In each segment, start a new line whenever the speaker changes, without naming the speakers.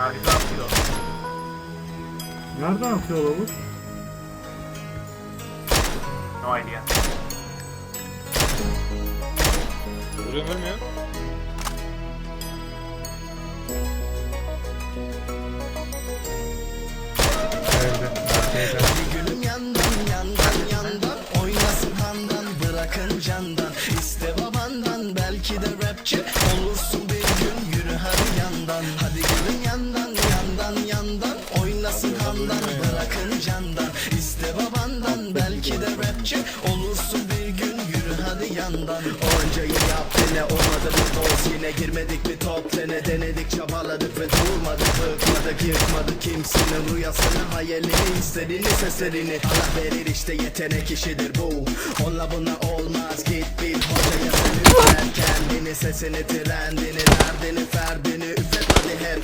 Harika atıyor.
Nereden atıyor lavuk?
No idea.
Vuruyorum ölmüyor.
Gülüm yandan yandan yandan Oynasın handan bırakın candan Handan bırakın candan. İste babandan belki de rapçi Olursun bir gün. Yürü hadi yandan. Oncayı yaptı ne olmadı bir dost Yine girmedik bir top tene denedik çabaladık ve durmadık Bıkmadık yıkmadık. Kimsenin rüyasını hayalini istediğini seslerini. Allah verir işte yetenek işidir bu. Onunla buna olmaz git bil hocaya. Sen kendini sesini trendini derdini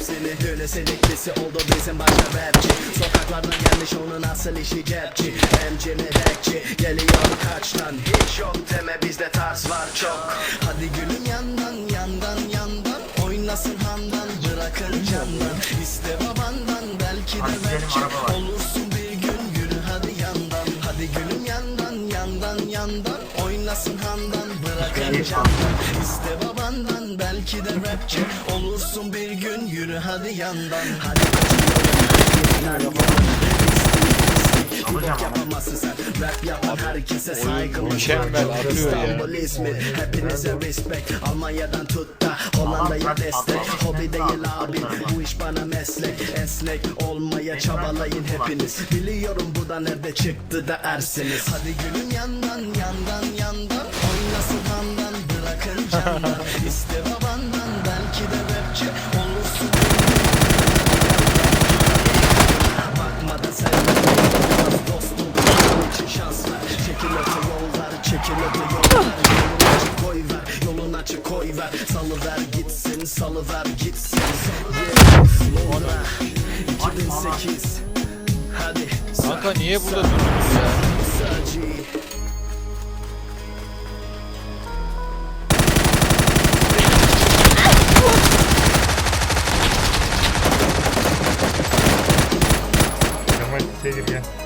hepsini Dönesi diklisi oldu bizim başka rapçi. Sokaklardan gelmiş onun asıl işi cepçi Emcini rekçi geliyor kaçtan Hiç yok deme bizde tarz var çok. Hadi gülüm yandan yandan yandan. Oynasın handan bırakın candan. İste babandan belki de
Hadi gidelim,
yandan Oynasın handan bırakın candan İste babandan belki de rapçi Olursun bir gün. Yürü hadi yandan Hadi.
Alacağım ama.
Yapamazsın sen. Rap yapan herkese saygımız var
mükemmel
Çok
atıyor ya.
İstanbul İzmir hepinize respect. Almanya'dan tut da Hollanda'ya destek. Hobi değil abi. Bu iş bana meslek. Esnek olmaya çabalayın hepiniz. Biliyorum bu da nerede çıktı da ersiniz. Hadi gülüm yandan yandan İste babandan belki de rapçi Olursun Bakmadan sen olmaz dostum için şans ver Çekil öte yollar Çekil öte yollar Yolun açık koy ver Yolun açık koy ver Salıver gitsin Salıver gitsin Londra 2008 Hadi
Kanka niye burada durdunuz ya? Tebrikler.